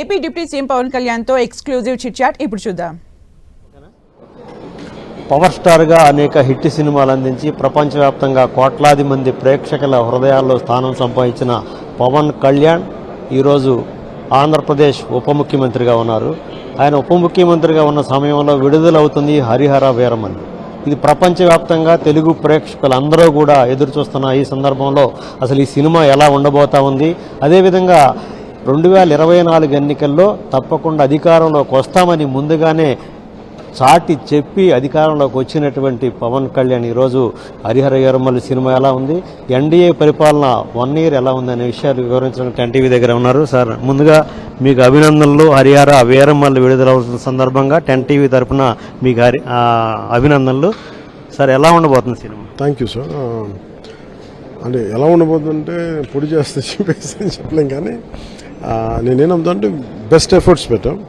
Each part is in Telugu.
ఏపీ డిప్యూటీ సీఎం పవన్ కళ్యాణ్తో ఎక్స్క్లూజివ్ చిట్చాట్ ఇప్పుడు చూద్దాం. పవర్ స్టార్గా అనేక హిట్ సినిమాలు అందించి ప్రపంచవ్యాప్తంగా కోట్లాది మంది ప్రేక్షకుల హృదయాల్లో స్థానం సంపాదించిన పవన్ కళ్యాణ్ ఈరోజు ఆంధ్రప్రదేశ్ ఉప ముఖ్యమంత్రిగా ఉన్నారు. ఆయన ఉప ముఖ్యమంత్రిగా ఉన్న సమయంలో విడుదలవుతుంది హరిహర వీరమణి. ఇది ప్రపంచవ్యాప్తంగా తెలుగు ప్రేక్షకులందరూ కూడా ఎదురు చూస్తున్న ఈ సందర్భంలో అసలు ఈ సినిమా ఎలా ఉండబోతా ఉంది? అదేవిధంగా రెండు వేల ఇరవై నాలుగు ఎన్నికల్లో తప్పకుండా అధికారంలోకి వస్తామని ముందుగానే చాటి చెప్పి అధికారంలోకి వచ్చినటువంటి పవన్ కళ్యాణ్ ఈరోజు హరిహర వీరమల్లి సినిమా ఎలా ఉంది? ఎన్డీఏ పరిపాలన వన్ ఇయర్ ఎలా ఉంది అనే విషయాలు వివరించడానికి ఎన్టీవీ దగ్గర ఉన్నారు. సార్ ముందుగా మీకు అభినందనలు. హరిహర వీరమల్లి విడుదలవుతున్న సందర్భంగా టెన్ టీవీ తరఫున మీకు హరి అభినందనలు. సార్ ఎలా ఉండబోతుంది సినిమా? థ్యాంక్ యూ సార్ అంటే ఎలా ఉండబోతుందంటే పొడి చేస్తే చెప్పేసి చెప్పలేం కానీ ఆ, నేనేనమ్ముతా అంటే బెస్ట్ ఎఫర్ట్స్ పెట్టాం.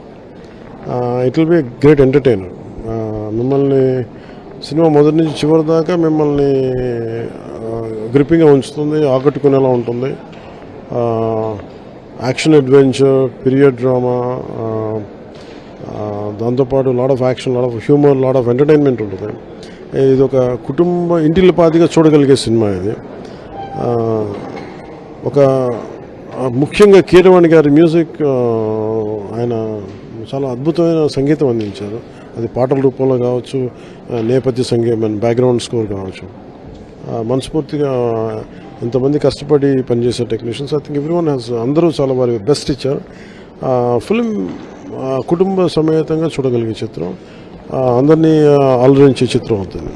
It will be great entertainer మిమ్మల్ని సినిమా మొదటి నుంచి చివరి దాకా మిమ్మల్ని గ్రిప్పింగ్గా ఉంచుతుంది ఆకట్టుకునేలా ఉంటుంది. యాక్షన్ అడ్వెంచర్ పీరియడ్ డ్రామా దాంతోపాటు load of action load of humour load of entertainment ఉంటుంది. ఇది ఒక కుటుంబ ఇంటిల్లిపాతిగా చూడగలిగే సినిమా ఇది. ఒక ముఖ్యంగా కీరవాణి గారి మ్యూజిక్ ఆయన చాలా అద్భుతమైన సంగీతం అందించారు. అది పాటల రూపంలో కావచ్చు నేపథ్య సంగీతం బ్యాక్గ్రౌండ్ స్కోర్ కావచ్చు. మనస్ఫూర్తిగా ఎంతమంది కష్టపడి పనిచేసే technicians I think everyone has అందరూ చాలా వారి బెస్ట్ ఇచ్చారు. ఫిల్మ్ కుటుంబ సమేతంగా చూడగలిగే చిత్రం అందరినీ ఆలోచించే చిత్రం అవుతుంది.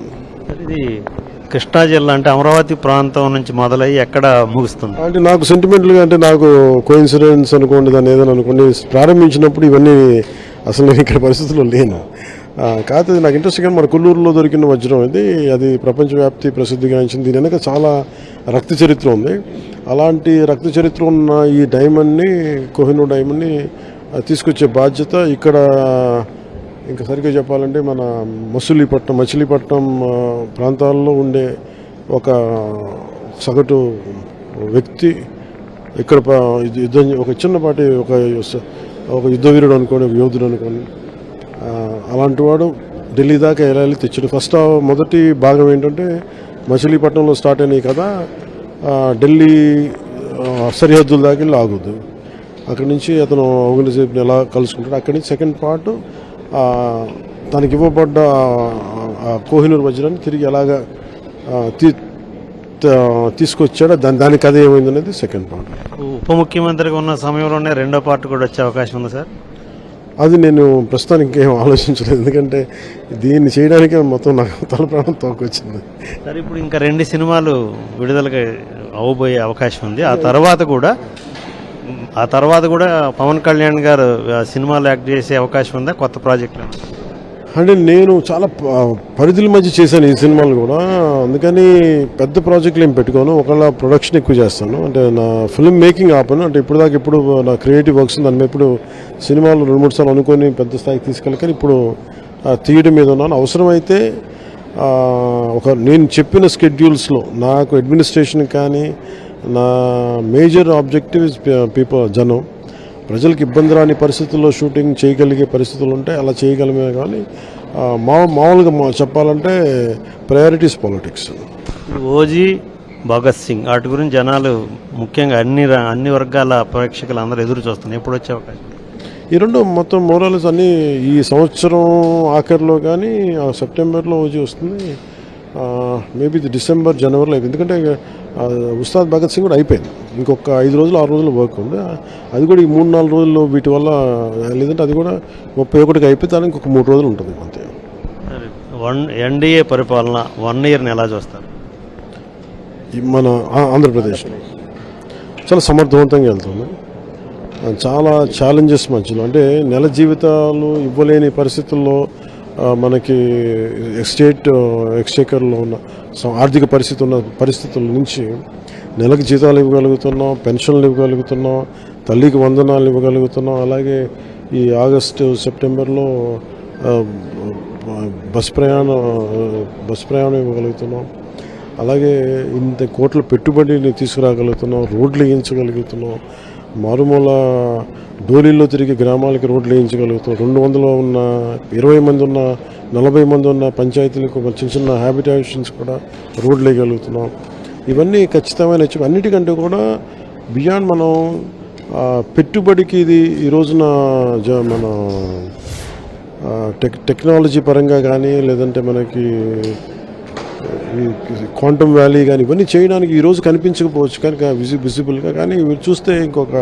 ఇది కృష్ణా జిల్లా అంటే అమరావతి ప్రాంతం నుంచి మొదలయ్యి ఎక్కడ ముగుస్తుంది? అంటే నాకు సెంటిమెంటల్గా అంటే నాకు కోయిన్సిడెన్స్ అనుకోండి దాన్ని ఏదైనా అనుకోండి ప్రారంభించినప్పుడు ఇవన్నీ అసలు నేను ఇక్కడ పరిస్థితుల్లో లేను. కాకపోతే నాకు ఇంట్రెస్ట్ కానీ మన కుల్లూరులో దొరికిన వజ్రం ఇది. అది ప్రపంచవ్యాప్తి ప్రసిద్ధిగాంచింది. దీని వెనక చాలా రక్త చరిత్ర ఉంది. అలాంటి రక్త చరిత్ర ఉన్న ఈ డైమండ్ని కోహినూర్ డైమండ్ని తీసుకొచ్చే బాధ్యత ఇక్కడ ఇంకా సరిగ్గా చెప్పాలంటే మన మసూలిపట్నం మచిలీపట్నం ప్రాంతాల్లో ఉండే ఒక సగటు వ్యక్తి ఇక్కడ యుద్ధం ఒక చిన్నపాటి ఒక ఒక యుద్ధవీరుడు అనుకోండి ఒక యోధుడు అనుకోండి అలాంటి వాడు ఢిల్లీ దాకా వెళ్ళాలి తెచ్చాడు? ఫస్ట్ మొదటి భాగం ఏంటంటే మచిలీపట్నంలో స్టార్ట్ అయినాయి కదా ఢిల్లీ సరిహద్దుల దాకా వెళ్ళి ఆగుద్దు. అక్కడి నుంచి అతను ఔరంగజేబ్ని ఎలా కలుసుకుంటాడు అక్కడి నుంచి సెకండ్ పార్ట్ తనకి ఇవ్వబడ్డ కోహినూర్ వజ్రాన్ని తిరిగి ఎలాగా తీసుకొచ్చాడో. దాని దాని కథ ఏమైంది అనేది సెకండ్ పార్ట్. ఉప ముఖ్యమంత్రిగా ఉన్న సమయంలోనే రెండో పార్ట్ కూడా వచ్చే అవకాశం ఉంది సార్? అది నేను ప్రస్తుతానికి ఏం ఆలోచించలేదు. ఎందుకంటే దీన్ని చేయడానికే మొత్తం నాకు తల ప్రాణం తోకొచ్చింది. సరే ఇప్పుడు ఇంకా రెండు సినిమాలు విడుదలకి అవబోయే అవకాశం ఉంది. ఆ తర్వాత కూడా ఆ తర్వాత కూడా పవన్ కళ్యాణ్ గారు సినిమాలు యాక్ట్ చేసే అవకాశం ఉందా? కొత్త ప్రాజెక్టులో అంటే నేను చాలా పరిధుల మధ్య చేశాను ఈ సినిమాలు కూడా. అందుకని పెద్ద ప్రాజెక్టులు ఏం పెట్టుకోను. ఒకవేళ ప్రొడక్షన్ ఎక్కువ చేస్తాను. అంటే నా ఫిల్మ్ మేకింగ్ ఆపను. అంటే ఇప్పుడు దాకా ఇప్పుడు నా క్రియేటివ్ వర్క్స్ దాని మీద ఇప్పుడు సినిమాలు రెండు మూడు సార్లు అనుకొని పెద్ద స్థాయికి తీసుకెళ్ళకని ఇప్పుడు తీయడం మీద ఉన్నాను. అవసరమైతే ఒక నేను చెప్పిన స్కెడ్యూల్స్లో నాకు అడ్మినిస్ట్రేషన్ కానీ నా మేజర్ ఆబ్జెక్టివ్ ఇస్ పీపుల్ జనం. ప్రజలకు ఇబ్బంది రాని పరిస్థితుల్లో షూటింగ్ చేయగలిగే పరిస్థితులు ఉంటాయి అలా చేయగలమే కానీ మా మామూలుగా మా చెప్పాలంటే priorities politics. OG Bhagat Singh వాటి గురించి జనాలు ముఖ్యంగా అన్ని అన్ని వర్గాల ప్రేక్షకులు అందరూ ఎదురు చూస్తున్నారు. ఎప్పుడు వచ్చే అవకాశం? ఈ రెండు మొత్తం మోరల్స్ అన్నీ ఈ సంవత్సరం ఆఖరిలో కానీ సెప్టెంబర్లో వచ్చి వస్తుంది. మేబీ ఇది డిసెంబర్ జనవరిలో. ఎందుకంటే ఉస్తాద్ భగత్ సింగ్ కూడా అయిపోయింది. ఇంకొక ఐదు రోజులు ఆరు రోజులు వర్క్ ఉంది. అది కూడా ఈ మూడు నాలుగు రోజుల్లో వీటి వల్ల లేదంటే అది కూడా ముప్పై ఒకటికి అయిపోతే దానికి ఇంకొక మూడు రోజులు ఉంటుంది అంతే వన్ ఎన్డీఏ పరిపాలన వన్ ఇయర్ని ఎలా చూస్తారు? మన ఆ- ఆంధ్రప్రదేశ్. చాలా సమర్థవంతంగా వెళ్తుంది. చాలా ఛాలెంజెస్ మధ్యలో. అంటే నెల జీవితాలు ఇవ్వలేని పరిస్థితుల్లో మనకి ఎక్స్టేట్ ఎక్స్చేకర్లో ఉన్న ఆర్థిక పరిస్థితి ఉన్న పరిస్థితుల నుంచి నెలకు జీతాలు ఇవ్వగలుగుతున్నాం పెన్షన్లు ఇవ్వగలుగుతున్నాం తల్లికి వందనాలు ఇవ్వగలుగుతున్నాం. అలాగే ఈ ఆగస్టు సెప్టెంబర్లో బస్ ప్రయాణం బస్ ప్రయాణం ఇవ్వగలుగుతున్నాం. అలాగే ఇంత కోట్ల పెట్టుబడిని తీసుకురాగలుగుతున్నాం రోడ్లు వేయించగలుగుతున్నాం. మారుమూల డోలీల్లో తిరిగి గ్రామాలకి రోడ్లు వేయించగలుగుతాం రెండు వందలు ఉన్న ఇరవై మంది ఉన్న నలభై మంది ఉన్న పంచాయతీలకు చిన్న చిన్న హ్యాబిటేషన్స్ కూడా రోడ్లు వేయగలుగుతున్నాం. ఇవన్నీ ఖచ్చితమైన అన్నిటికంటే కూడా బియాండ్ మనం పెట్టుబడికి ఇది ఈ రోజున జ మన టెక్ టెక్నాలజీ పరంగా కానీ లేదంటే మనకి ఈ క్వాంటమ్ వ్యాలీ కానీ ఇవన్నీ చేయడానికి ఈరోజు కనిపించకపోవచ్చు. కానీ విజి విజిబుల్గా కానీ ఇవి చూస్తే ఇంకొక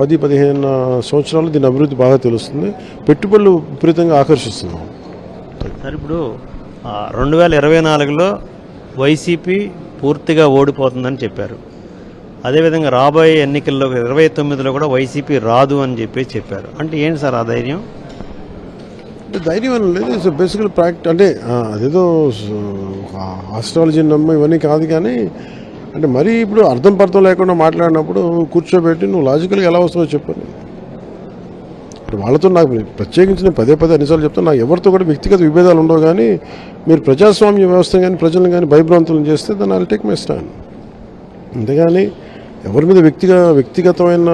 పది పదిహేను సంవత్సరాలు దీని అభివృద్ధి బాగా తెలుస్తుంది. పెట్టుబడులు విపరీతంగా ఆకర్షిస్తున్నాం. సార్ ఇప్పుడు రెండు వేల ఇరవై నాలుగులో వైసీపీ పూర్తిగా ఓడిపోతుందని చెప్పారు. అదేవిధంగా రాబోయే ఎన్నికల్లో ఇరవై తొమ్మిదిలో కూడా వైసీపీ రాదు అని చెప్పి చెప్పారు. అంటే ఏంటి సార్ ఆ ధైర్యం? అంటే ధైర్యం అని లేదు. బేసికల్ ప్రాక్ట్ అంటే అదేదో ఆస్ట్రాలజీ నమ్మ ఇవన్నీ కాదు కానీ అంటే మరీ ఇప్పుడు అర్థం పర్థం లేకుండా మాట్లాడినప్పుడు కూర్చోబెట్టి నువ్వు లాజికల్గా ఎలా వస్తుందో చెప్పండి ఇప్పుడు వాళ్ళతో నాకు ప్రత్యేకించి నేను పదే పదే అన్నిసార్లు చెప్తాను నాకు ఎవరితో కూడా వ్యక్తిగత విభేదాలు ఉండవు కానీ మీరు ప్రజాస్వామ్య వ్యవస్థ కానీ ప్రజలను కానీ భయభ్రాంతులను చేస్తే దాన్ని ఐ టేక్ మై స్టాండ్ అంతేగాని ఎవరి మీద వ్యక్తిగా వ్యక్తిగతమైన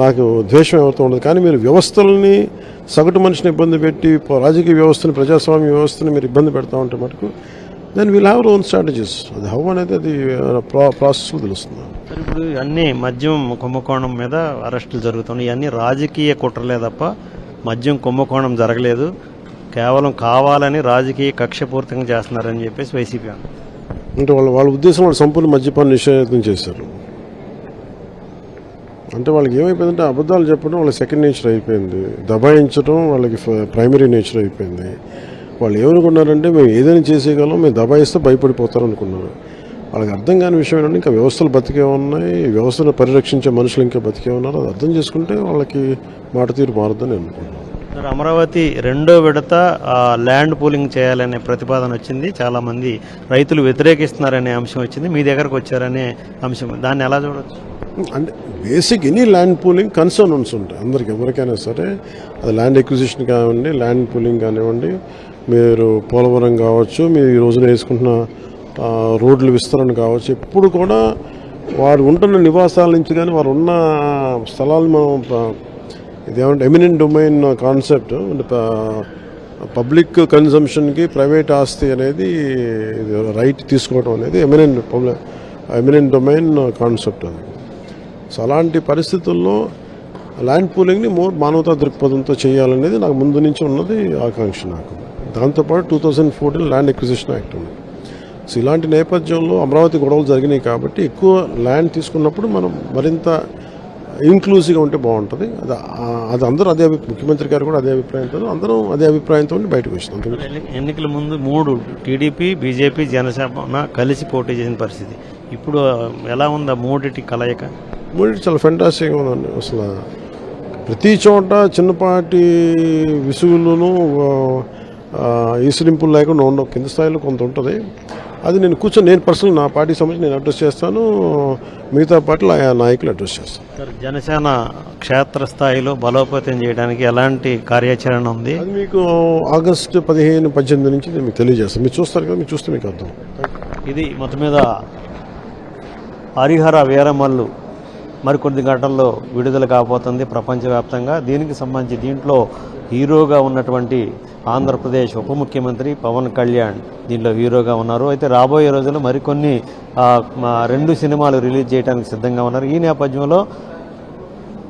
నాకు ద్వేషం ఎవరితో ఉండదు. కానీ మీరు వ్యవస్థలని సగటు మనిషిని ఇబ్బంది పెట్టి రాజకీయ వ్యవస్థని ప్రజాస్వామ్య వ్యవస్థని మీరు ఇబ్బంది పెడతా ఉంటే మటుకు then will have own strategies అది హౌ అనేది అది ప్రా ప్రాసెస్లో తెలుస్తుంది సార్ ఇప్పుడు అన్ని మద్యం కుంభకోణం మీద అరెస్టులు జరుగుతున్నాయి. ఇవన్నీ రాజకీయ కుట్రలే తప్ప మద్యం కుంభకోణం జరగలేదు. కేవలం కావాలని రాజకీయ కక్షపూరితంగా చేస్తున్నారని చెప్పేసి వైసీపీ అంటే వాళ్ళ వాళ్ళ ఉద్దేశం వాళ్ళు సంపూర్ణ మద్యపాన నిషేధం చేశారు. అంటే వాళ్ళకి ఏమైపోయిందంటే అబద్ధాలు చెప్పడం వాళ్ళ సెకండ్ నేచర్ అయిపోయింది. దబాయించడం వాళ్ళకి ప్రైమరీ నేచర్ అయిపోయింది. వాళ్ళు ఏమనుకున్నారంటే మేము ఏదైనా చేసేయగలం మేము దబాయిస్తే భయపడిపోతారు అనుకున్నారు వాళ్ళకి అర్థం కాని విషయం ఏంటంటే ఇంకా వ్యవస్థలు బతికే ఉన్నాయి. వ్యవస్థను పరిరక్షించే మనుషులు ఇంకా బతికే ఉన్నారు. అది అర్థం చేసుకుంటే వాళ్ళకి మాట తీరు మారుద్దని అనుకున్నాను అమరావతి రెండో విడత ల్యాండ్ పూలింగ్ చేయాలనే ప్రతిపాదన వచ్చింది. చాలా మంది రైతులు వ్యతిరేకిస్తున్నారనే అంశం వచ్చింది. మీ దగ్గరకు వచ్చారనే అంశం. దాన్ని ఎలా చూడవచ్చు అంటే basic any land pooling concerns ఉంటాయి. అందరికి ఎవరికైనా సరే అది ల్యాండ్ ఎక్విజిషన్ కానివ్వండి ల్యాండ్ పూలింగ్ కానివ్వండి మీరు పోలవరం కావచ్చు మీరు ఈ రోజున వేసుకుంటున్న రోడ్లు విస్తరణ కావచ్చు ఎప్పుడు కూడా వారు ఉంటున్న నివాసాల నుంచి కానీ వారు ఉన్న స్థలాలు మనం ఇదేమంటే ఎమినెంట్ డొమైన్ కాన్సెప్ట్ అంటే పబ్లిక్ కన్జంప్షన్కి ప్రైవేట్ ఆస్తి అనేది రైట్ తీసుకోవడం అనేది eminent public eminent domain concept అది. సో అలాంటి పరిస్థితుల్లో ల్యాండ్ పూలింగ్ని మోర్ మానవతా దృక్పథంతో చేయాలనేది నాకు ముందు నుంచి ఉన్నది ఆకాంక్ష నాకు. దాంతోపాటు two thousand fourteen land acquisition act ఉంది. సో ఇలాంటి నేపథ్యంలో అమరావతి గొడవలు జరిగినాయి కాబట్టి ఎక్కువ ల్యాండ్ తీసుకున్నప్పుడు మనం మరింత ఇంక్లూజివ్గా ఉంటే బాగుంటుంది. అది అది అందరూ అదే ముఖ్యమంత్రి గారు కూడా అదే అభిప్రాయంతో అందరం అదే అభిప్రాయంతో ఉండి బయటకు వచ్చినాం ఎన్నికల ముందు మూడు టీడీపీ బీజేపీ జనసేన కలిసి పోటీ చేసిన పరిస్థితి. ఇప్పుడు ఎలా ఉంది మూడిటి కలయిక? మూడింటి చాలా ఫెంటాస్టిక్గా ఉందండి అసలు. ప్రతి చోట చిన్నపాటి విసుగులను ఈసరింపులు లేకుండా ఉండవు. కింద స్థాయిలో కొంత ఉంటుంది. అది నేను కూర్చొని నేను పర్సనల్ నా పార్టీ సంబంధించి నేను అడ్రస్ చేస్తాను. మిగతా పార్టీలు ఆయా నాయకులు అడ్రస్ చేస్తాను సార్ జనసేన క్షేత్రస్థాయిలో బలోపేతం చేయడానికి ఎలాంటి కార్యాచరణ ఉంది? అది మీకు ఆగస్టు పదిహేను పద్దెనిమిది నుంచి నేను మీకు తెలియజేస్తాను. మీరు చూస్తారు కదా మీరు చూస్తే మీకు అర్థం. ఇది మొత్తం మీద హరిహర వీరమల్లు మరికొద్ది గంటల్లో విడుదల కాబోతుంది ప్రపంచవ్యాప్తంగా. దీనికి సంబంధించి దీంట్లో హీరోగా ఉన్నటువంటి ఆంధ్రప్రదేశ్ ఉప ముఖ్యమంత్రి పవన్ కళ్యాణ్ దీంట్లో హీరోగా ఉన్నారు. అయితే రాబోయే రోజుల్లో మరికొన్ని రెండు సినిమాలు రిలీజ్ చేయడానికి సిద్ధంగా ఉన్నారు. ఈ నేపథ్యంలో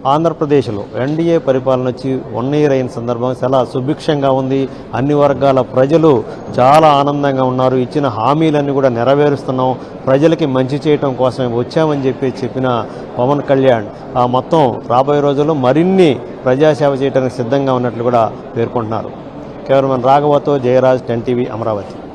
ఆంధ్రప్రదేశ్లో ఎన్డీఏ పరిపాలన వచ్చి వన్ ఇయర్ అయిన సందర్భం చాలా సుభిక్షంగా ఉంది. అన్ని వర్గాల ప్రజలు చాలా ఆనందంగా ఉన్నారు. ఇచ్చిన హామీలన్నీ కూడా నెరవేరుస్తున్నాం. ప్రజలకి మంచి చేయటం కోసమే వచ్చామని చెప్పి చెప్పిన పవన్ కళ్యాణ్ ఆ మొత్తం రాబోయే రోజుల్లో మరిన్ని ప్రజాసేవ చేయడానికి సిద్ధంగా ఉన్నట్లు కూడా పేర్కొంటున్నారు. కేవలం రాఘవతో జయరాజ్ టెన్ టీవీ అమరావతి.